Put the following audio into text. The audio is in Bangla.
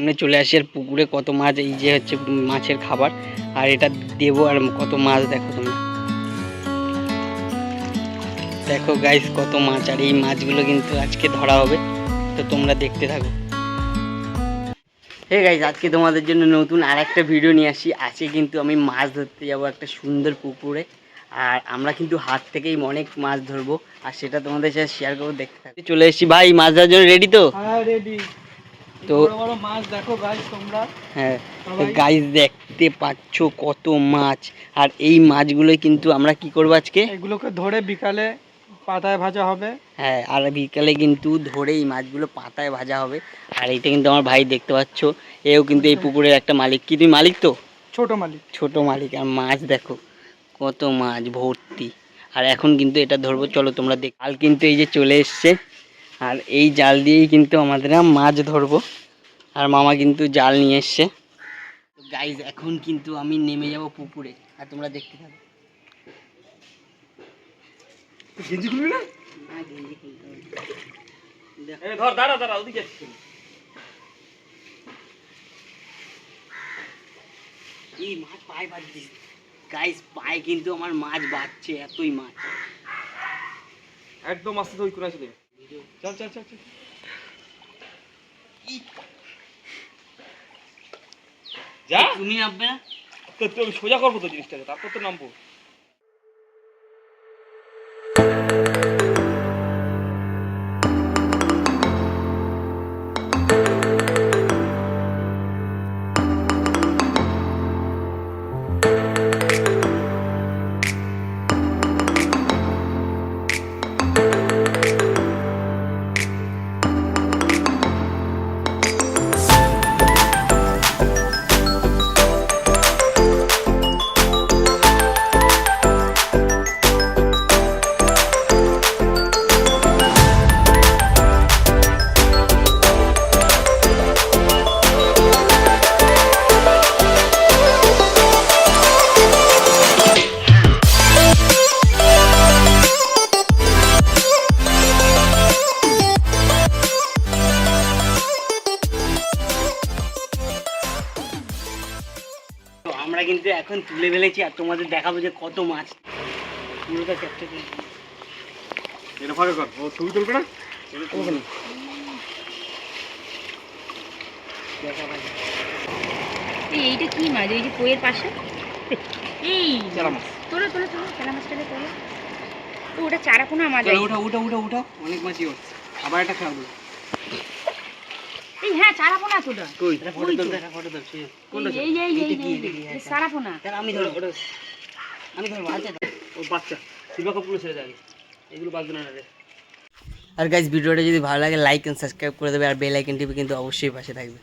সামনে চলে আসি আর পুকুরে কত মাছ, এই যে হচ্ছে মাছের খাবার, আর এটা দেবো আর কত মাছ দেখো তোমরা। দেখো গাইস কত মাছ, আর এই মাছগুলো কিন্তু আজকে ধরা হবে, তো তোমরা দেখতে থাকো। হে গাইস আজকে তোমাদের জন্য নতুন আর একটা ভিডিও নিয়ে আসি। আজকে কিন্তু আমি মাছ ধরতে যাব একটা সুন্দর পুকুরে, আর আমরা কিন্তু হাত থেকেই অনেক মাছ ধরবো, আর সেটা তোমাদের সাথে শেয়ার করব, দেখতে থাকো। চলে এসেছি ভাই, মাছ ধরার জন্য রেডি তো? হ্যাঁ রেডি তো মাছ দেখো গাইস তোমরা। হ্যাঁ গাইস দেখতে পাচ্ছ কত মাছ। আর এই মাছগুলোই কিন্তু আমরা কি করব আজকে? এগুলোকে ধরে বিকালে পাতায় ভাজা হবে। হ্যাঁ আর বিকালে কিন্তু ধরে এই মাছগুলো পাতায় ভাজা হবে। আর এইটা কিন্তু আমার ভাই দেখতে পাচ্ছ এও কিন্তু এই পুকুরের একটা মালিক। কি তুমি মালিক তো? ছোট মালিক। ছোট মালিক। আর মাছ দেখো কত মাছ ভর্তি। আর এখন কিন্তু এটা ধরবো চলো তোমরা দেখ কাল কিন্তু এই যে চলে এসছে আর এই জাল দিয়েই কিন্তু আমাদের মাছ ধরবো। আর মামা কিন্তু জাল নিয়ে এসছে। তো গাইজ এখন কিন্তু আমি নেমে যাব পুকুরে। আর তোমরা দেখতে থাকো। গেঞ্জি খুলবি না? ধর দাঁড়া দাঁড়া ওদিকে। এই মাছ পায়ে গাইজ পায়ে কিন্তু আমার মাছ এতই মাছ। একদম আস্তে তো ওই করে চলে চল চল চল চল। যা। তুমি নামবে না তো সোজা করব তো জিনিসটাকে তারপর তো নামবো। তো আমরা কিন্তু এখন তুলে ফেলেছি আর তোমাদের দেখাবো যে কত মাছ। পুরোটা ক্যাপচার করে এটা ফাঁকা কর ও ছবি তুলবে না? এই এইটা কি মাছ? এই যে কইয়ের পাশে? এই চারা মাছ। তোলো তোলো তোলো চারা মাছটাকে তোলো। ওটা চারাপোনা মাছ। চলো উঠা উঠা উঠা উঠা অনেক মাছই হচ্ছে। আবার একটা খাওয়া হ্যাঁ চারাপোনা তোটা কই? ফটো ওই তো। দেখা ফটো তোল সে এই এই এই এই কি, এই, এটা কি? এই চারাপোনা। তাহলে আমি ধরবো আমি ধরবো আচ্ছা ও বাচ্চা। শিবা কাপুর ছেড়ে যাবে। এগুলো বাঁচবে না রে। আর গাইজ ভিডিওটা যদি ভালো লাগে লাইক এন্ড সাবস্ক্রাইব করে দেবে আর বেল আইকনটি টিপে কিন্তু অবশ্যই পাশে থাকবে।